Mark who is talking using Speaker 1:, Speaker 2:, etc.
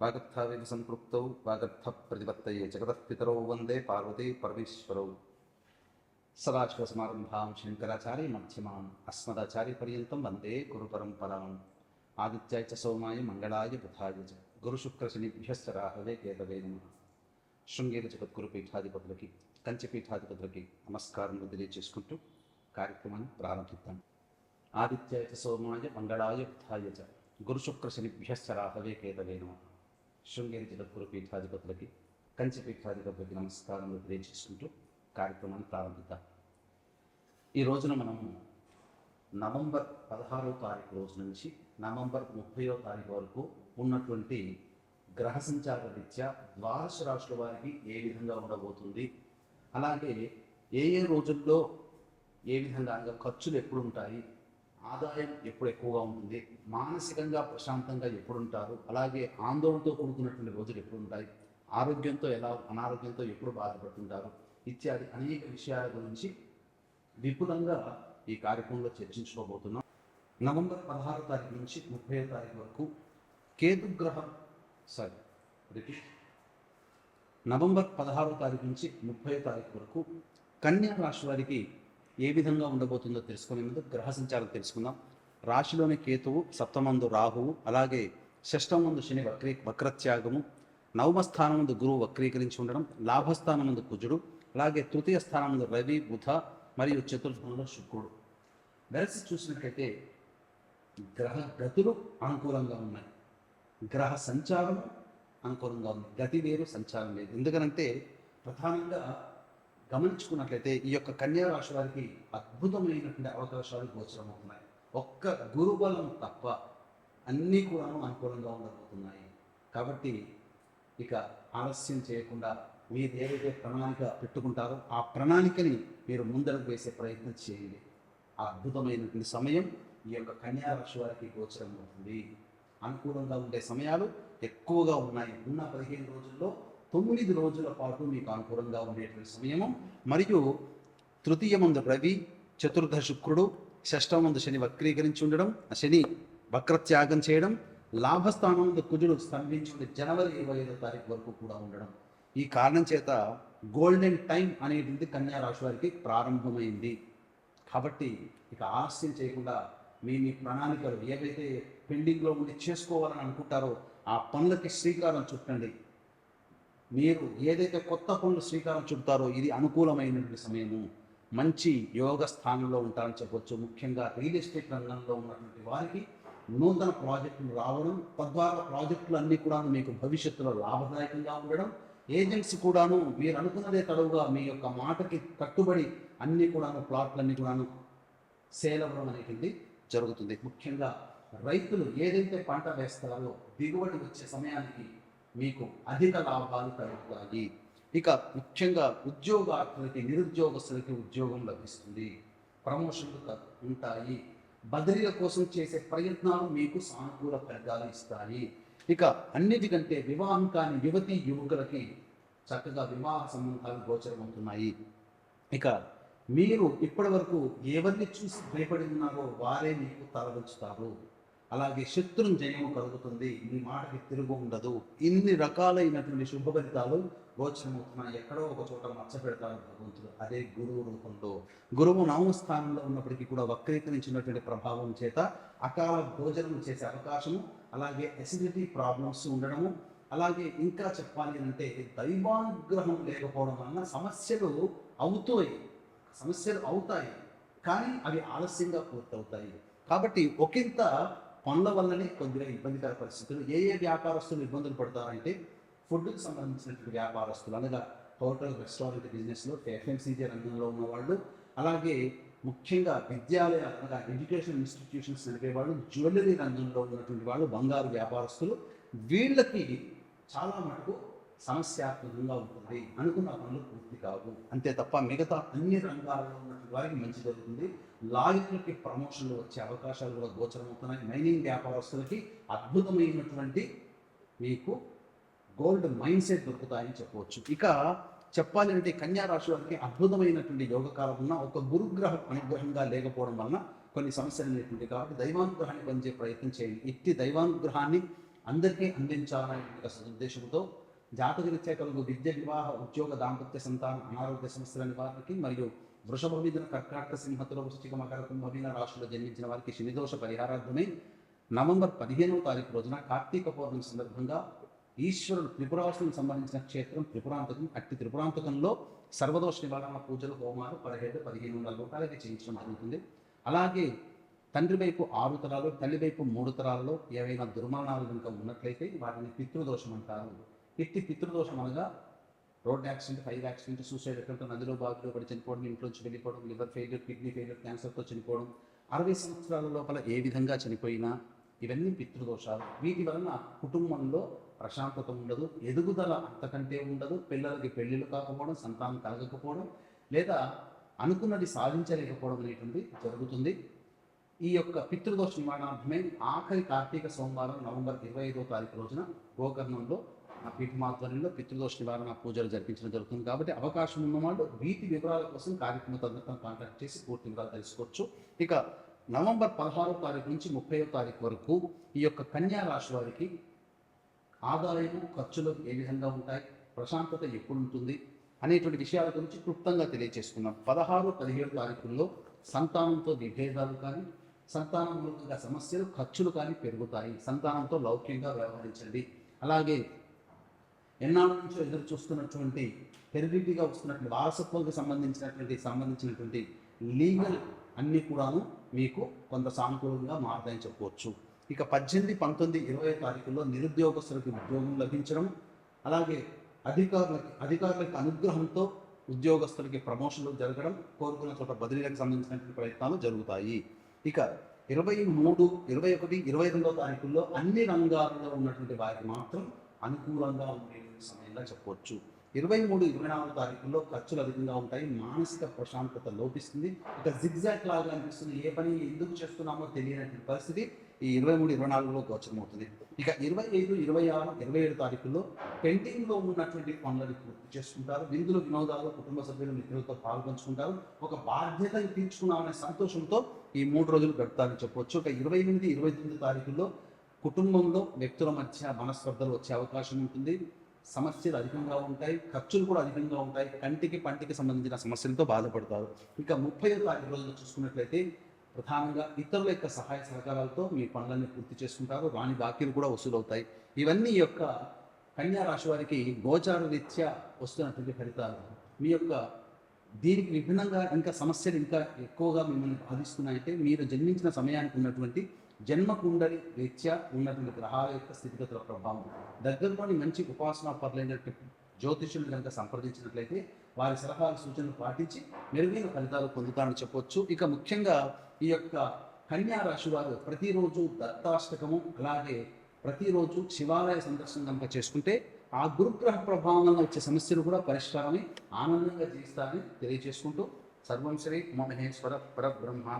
Speaker 1: వాగర్థావేవ సంపృక్తౌ వాగర్థ ప్రతిపత్తయే జగతఃపితరౌ వందే పార్వతీ పరమేశ్వరౌ సదాశివసమారంభాం శంకరాచార్య మధ్యమాం అస్మదాచార్య పర్యంతం వందే గురు పరంపరాం ఆదిత్యాయ చ సోమాయ మంగళాయ బుధాయ చ గురుశుక్రశనిభ్యశ్చ రాహవే కేతవే నమ శృంగేర జగద్గురు పీఠాధిపతులకి కంచపీఠాధిపతులకి నమస్కారం తెలియజేసుకుంటూ కార్యక్రమాన్ని ప్రారంభిద్దాం। ఆదిత్యాయ చ సోమాయ మంగళాయ బుధాయ చ గురుశుక్రశనిభ్యశ్చ రాహవే కేతవే నమ శృంగేరి జిల్లా పీఠాధిపతులకి కంచి పీఠాధిపతులకి నమస్కారం తెలియజేసుకుంటూ కార్యక్రమాన్ని ప్రారంభిద్దాం. ఈ రోజున మనము నవంబర్ పదహారో తారీఖు రోజు నుంచి నవంబర్ ముప్పయో తారీఖు వరకు ఉన్నటువంటి గ్రహ సంచార రీత్యా ద్వాదశ రాశుల వారికి ఏ విధంగా ఉండబోతుంది? అలాగే ఏ ఏ రోజుల్లో ఏ విధంగా అనగా ఖర్చులు ఎప్పుడు ఉంటాయి ఆదాయం ఎప్పుడు ఎక్కువగా ఉంటుంది మానసికంగా ప్రశాంతంగా ఎప్పుడు ఉంటారు అలాగే ఆందోళనతో కూడుకున్నటువంటి రోజులు ఎప్పుడు ఉంటాయి ఆరోగ్యంతో ఎలా అనారోగ్యంతో ఎప్పుడు బాధపడుతుంటారు ఇత్యాది అనేక విషయాల గురించి విపులంగా ఈ కార్యక్రమంలో చర్చించుకోబోతున్నాం. నవంబర్ పదహారు తారీఖు నుంచి ముప్పై తారీఖు వరకు కేతుగ్రహం సారీ రిపీట్ నవంబర్ పదహారో తారీఖు నుంచి ముప్పై తారీఖు వరకు కన్యా రాశి వారికి ఏ విధంగా ఉండబోతుందో తెలుసుకునే ముందు గ్రహ సంచారం తెలుసుకుందాం. రాశిలోని కేతువు సప్తమందు రాహువు అలాగే షష్టమందు శని వక్రీ వక్రత్యాగము నవమ స్థానముందు గురువు వక్రీకరించి ఉండడం లాభస్థానముందు కుజుడు అలాగే తృతీయ స్థానం ముందు రవి బుధ మరియు చతుర్థంలో శుక్రుడు. వెరసి చూసినట్లయితే గ్రహ గతులు అనుకూలంగా ఉన్నాయి. గ్రహ సంచారం అనుకూలంగా ఉంది. గతి వేరు సంచారం లేదు ఎందుకనంటే ప్రధానంగా గమనించుకున్నట్లయితే ఈ యొక్క కన్యా రాశి వారికి అద్భుతమైనటువంటి అవకాశాలు గోచరమవుతున్నాయి. ఒక్క గురుబలం తప్ప అన్నీ కూడాను అనుకూలంగా ఉండబోతున్నాయి. కాబట్టి ఇక ఆలస్యం చేయకుండా మీరు ఏదైతే ప్రణాళిక పెట్టుకుంటారో ఆ ప్రణాళికని మీరు ముందరకు వేసే ప్రయత్నం చేయండి. ఆ అద్భుతమైనటువంటి సమయం ఈ యొక్క కన్యా రాశి వారికి గోచరం అవుతుంది అనుకూలంగా ఉండే సమయాలు ఎక్కువగా ఉన్నాయి. ఉన్న పదిహేను రోజుల్లో తొమ్మిది రోజుల పాటు మీకు అనుకూలంగా ఉండేటువంటి సమయము. మరియు తృతీయమందు రవి చతుర్థ శుక్రుడు షష్టమందు శని వక్రీకరించి ఉండడం ఆ శని వక్రత్యాగం చేయడం లాభస్థానంలో కుజుడు స్తంభించి జనవరి ఇరవై ఐదో తారీఖు వరకు కూడా ఉండడం. ఈ కారణం చేత గోల్డెన్ టైం అనేటువంటి కన్యా రాశి వారికి ప్రారంభమైంది. కాబట్టి ఇక ఆలస్యం చేయకుండా మీ మీ ప్రణాళికలు ఏవైతే పెండింగ్లో ఉండి చేసుకోవాలని అనుకుంటారో ఆ పనులకి శ్రీకారం చుట్టండి. మీరు ఏదైతే కొత్త పనులు శ్రీకారం చుడతారో ఇది అనుకూలమైనటువంటి సమయము. మంచి యోగ స్థానంలో ఉంటారని చెప్పొచ్చు. ముఖ్యంగా రియల్ ఎస్టేట్ రంగంలో ఉన్నటువంటి వారికి నూతన ప్రాజెక్టులు రావడం తద్వారా ప్రాజెక్టులు అన్నీ కూడా మీకు భవిష్యత్తులో లాభదాయకంగా ఉండడం ఏజెన్సీ కూడాను మీరు అనుకున్నదే తడవుగా మీ యొక్క మాటకి కట్టుబడి అన్ని కూడాను ప్లాట్లన్నీ కూడాను సేల్ అవ్వడం అనేది జరుగుతుంది. ముఖ్యంగా రైతులు ఏదైతే పంట వేస్తారో దిగుబడి వచ్చే సమయానికి మీకు అధిక లాభాలు కలుగుతాయి. ఇక ముఖ్యంగా ఉద్యోగార్థులకి నిరుద్యోగస్తులకి ఉద్యోగం లభిస్తుంది. ప్రమోషన్లు ఉంటాయి. బదిలీల కోసం చేసే ప్రయత్నాలు మీకు సానుకూల ఫలితాలు ఇస్తాయి. ఇక అన్నిటికంటే వివాహం కాని యువతి యువకులకి చక్కగా వివాహ సంబంధాలు గోచరమవుతున్నాయి. ఇక మీరు ఇప్పటి వరకు ఎవరిని చూసి భయపడి ఉన్నారో వారే మీకు తలవంచుతారు అలాగే శత్రుని జయము కలుగుతుంది. నీ మాటకి తిరుగు ఉండదు. ఇన్ని రకాలైనటువంటి శుభ ఫలితాలు గోచరమవుతున్నాయి. ఎక్కడో ఒక చోట మచ్చ పెడతారు భగవంతుడు. అదే గురువు రూపంలో. గురువు నామస్థానంలో ఉన్నప్పటికీ కూడా వక్రీకరించినటువంటి ప్రభావం చేత అకాల భోజనం చేసే అవకాశము అలాగే అసిడిటీ ప్రాబ్లమ్స్ ఉండడము అలాగే ఇంకా చెప్పాలి అంటే దైవానుగ్రహం లేకపోవడం వలన సమస్యలు అవుతాయి. సమస్యలు అవుతాయి. కానీ అవి ఆలస్యంగా పూర్తవుతాయి. కాబట్టి ఒకంత పనుల వల్లనే కొద్దిగా ఇబ్బందికర పరిస్థితులు. ఏ ఏ వ్యాపారస్తులు ఇబ్బందులు పడతారంటే ఫుడ్కి సంబంధించినటువంటి వ్యాపారస్తులు అనగా హోటల్ రెస్టారెంట్ బిజినెస్లో ఎఫ్ఎంసీజీ రంగంలో ఉన్నవాళ్ళు అలాగే ముఖ్యంగా విద్యాలయాలు అనగా ఎడ్యుకేషన్ ఇన్స్టిట్యూషన్స్ నడిపేవాళ్ళు జ్యువెలరీ రంగంలో ఉన్నటువంటి వాళ్ళు బంగారు వ్యాపారస్తులు వీళ్ళకి చాలా మటుకు సమస్యాత్మకంగా ఉంటుంది అనుకున్న పనులు పూర్తి కావు. అంతే తప్ప మిగతా అన్ని రంగాల్లో ఉన్నటువంటి వారికి మంచి జరుగుతుంది. లాయర్లకి ప్రమోషన్లు వచ్చే అవకాశాలు కూడా గోచరమవుతున్నాయి. మైనింగ్ వ్యాపారస్తులకి అద్భుతమైనటువంటి మీకు గోల్డ్ మైండ్ సెట్ దొరుకుతాయని చెప్పవచ్చు. ఇక చెప్పాలి అంటే కన్యా రాశి వారికి అద్భుతమైనటువంటి యోగకాలం ఉన్న ఒక గురుగ్రహం అనుగ్రహంగా లేకపోవడం వలన కొన్ని సమస్యలు అనేటువంటి కాబట్టి దైవానుగ్రహాన్ని పనిచే ప్రయత్నం చేయండి. ఇట్టి దైవానుగ్రహాన్ని అందరికీ అందించాలనే ఉద్దేశంతో సదుద్దేశంతో జాతకరీత్యా కలుగు విద్య వివాహ ఉద్యోగ దాంపత్య సంతానం అనారోగ్య సమస్యల నివారణకి మరియు వృషభ మిథున కర్కాటక సింహతుల వృశ్చిక మకర కుంభమీన రాశుల్లో జన్మించిన వారికి శనిదోష పరిహారార్థమై నవంబర్ పదిహేనవ తారీఖు రోజున కార్తీక పౌర్ణమి సందర్భంగా ఈశ్వరుడు త్రిపురాసులకు సంబంధించిన క్షేత్రం త్రిపురాంతకం అట్టి త్రిపురాంతకంలో సర్వదోష నివారణ పూజలు హోమాలు పదిహేడు పదిహేను వందల రూపాయలకి చేయించడం జరుగుతుంది. అలాగే తండ్రి వైపు ఆరు తరాలు తల్లి వైపు మూడు తరాలలో ఏవైనా దుర్మరణాలు కనుక ఉన్నట్లయితే వాటిని పితృదోషం అంటారు. ఇట్టి పితృదోషం అనగా road accident fire accident suicide attempt నదిలో బాగులో పడి చనిపోవడం ఇంట్లోంచి వెళ్ళిపోవడం లివర్ ఫెయిల్యూర్ కిడ్నీ ఫెయిల్యూర్ క్యాన్సర్తో చనిపోవడం అరవై సంవత్సరాల లోపల ఏ విధంగా చనిపోయినా ఇవన్నీ పితృదోషాలు. వీటి వలన కుటుంబంలో ప్రశాంతత ఉండదు ఎదుగుదల అంతకంటే ఉండదు పిల్లలకి పెళ్ళిళ్ళు కాకపోవడం సంతానం కలగకపోవడం లేదా అనుకున్నది సాధించలేకపోవడం అనేటువంటి జరుగుతుంది. ఈ యొక్క పితృదోష నివారణార్థమే ఆఖరి కార్తీక సోమవారం నవంబర్ ఇరవై ఐదో తారీఖు రోజున గోకర్ణంలో ఆ పీఠమాధ్వర్యంలో పితృదోష నివారణ పూజలు జరిపించడం జరుగుతుంది. కాబట్టి అవకాశం ఉన్నవాళ్ళు వీటి వివరాల కోసం కార్యక్రమ తదనంతరం కాంటాక్ట్ చేసి పూర్తి వివరాలు తెలుసుకోవచ్చు. ఇక నవంబర్ పదహారో తారీఖు నుంచి ముప్పై తారీఖు వరకు ఈ యొక్క కన్యా రాశి వారికి ఆదాయం ఖర్చులు ఏ విధంగా ఉంటాయి ప్రశాంతత ఎప్పుడు ఉంటుంది అనేటువంటి విషయాల గురించి క్లుప్తంగా తెలియజేసుకున్నాం పదహారు పదిహేడు తారీఖుల్లో సంతానంతో విభేదాలు కానీ సంతానం మూలంగా సమస్యలు ఖర్చులు కానీ పెరుగుతాయి. సంతానంతో లౌక్యంగా వ్యవహరించండి. అలాగే ఎన్నాళ్ళ నుంచో ఎదురు చూస్తున్నటువంటి హెరిడిటీగా వస్తున్నటువంటి వారసత్వంకి సంబంధించినటువంటి సంబంధించినటువంటి లీగల్ అన్నీ కూడాను మీకు కొంత సానుకూలంగా మారదని చెప్పవచ్చు. ఇక పద్దెనిమిది పంతొమ్మిది ఇరవై తారీఖుల్లో నిరుద్యోగస్తులకు ఉద్యోగం లభించడం అలాగే అధికారులకి అధికారులకి అనుగ్రహంతో ఉద్యోగస్తులకి ప్రమోషన్లు జరగడం కోరుకున్న చోట బదిలీలకు సంబంధించినటువంటి ప్రయత్నాలు జరుగుతాయి. ఇక ఇరవై మూడు ఇరవై ఒకటి ఇరవై రెండో తారీఖుల్లో అన్ని రంగాల్లో ఉన్నటువంటి వారికి మాత్రం అనుకూలంగా ఉండే సమయంగా చెప్పవచ్చు. ఇరవై మూడు ఇరవై నాలుగు తారీఖుల్లో ఖర్చులు అధికంగా ఉంటాయి. మానసిక ప్రశాంతత లోపిస్తుంది. ఇక జిగ్జాక్ లాగా అనిపిస్తుంది. ఏ పని ఎందుకు చేస్తున్నామో తెలియనటువంటి పరిస్థితి ఈ ఇరవై మూడు ఇరవై నాలుగులో గోచరమవుతుంది. ఇక ఇరవై ఐదు ఇరవై ఆరు ఇరవై ఏడు తారీఖుల్లో పెండింగ్లో ఉన్నటువంటి పనులను పూర్తి చేసుకుంటారు. విందులు వినోదాలు కుటుంబ సభ్యులు మిత్రులతో పాల్గొంచుకుంటారు ఒక బాధ్యత తీర్చుకున్నామనే సంతోషంతో ఈ మూడు రోజులు గడుపుతారని చెప్పవచ్చు. ఒక ఇరవై ఎనిమిది ఇరవై తొమ్మిది తారీఖుల్లో కుటుంబంలో వ్యక్తుల మధ్య మనస్పర్ధలు వచ్చే అవకాశం ఉంటుంది. సమస్యలు అధికంగా ఉంటాయి ఖర్చులు కూడా అధికంగా ఉంటాయి కంటికి పంటికి సంబంధించిన సమస్యలతో బాధపడతారు. ఇక ముప్పై తారీఖు రోజులు చూసుకున్నట్లయితే ప్రధానంగా ఇతరుల యొక్క సహాయ సహకారాలతో మీ పనులన్నీ పూర్తి చేసుకుంటారు రాని బాకీలు కూడా వసూలవుతాయి. ఇవన్నీ యొక్క కన్యా రాశి వారికి గోచార రీత్యా వస్తున్నటువంటి ఫలితాలు. మీ యొక్క దీనికి విభిన్నంగా ఇంకా సమస్యలు ఇంకా ఎక్కువగా మిమ్మల్ని బాధిస్తున్నాయంటే మీరు జన్మించిన సమయానికి ఉన్నటువంటి జన్మ కుండలి రీత్యా ఉన్నటువంటి గ్రహాల యొక్క స్థితిగతుల ప్రభావం. దగ్గరలోని మంచి ఉపాసనా పరులైనటువంటి జ్యోతిషులు కనుక సంప్రదించినట్లయితే వారి సలహాలు సూచనలు పాటించి మెరుగైన ఫలితాలు పొందుతారని చెప్పొచ్చు. ఇక ముఖ్యంగా ఈ యొక్క కన్యా రాశి వారు ప్రతిరోజు దత్తాష్టకము అలాగే ప్రతిరోజు శివాలయ సందర్శనం కనుక చేసుకుంటే ఆ గురుగ్రహ ప్రభావం వల్ల వచ్చే సమస్యలు కూడా పరిష్కారమై ఆనందంగా జీవిస్తారని తెలియజేసుకుంటూ సర్వం శ్రీ మహేశ్వర పరబ్రహ్మ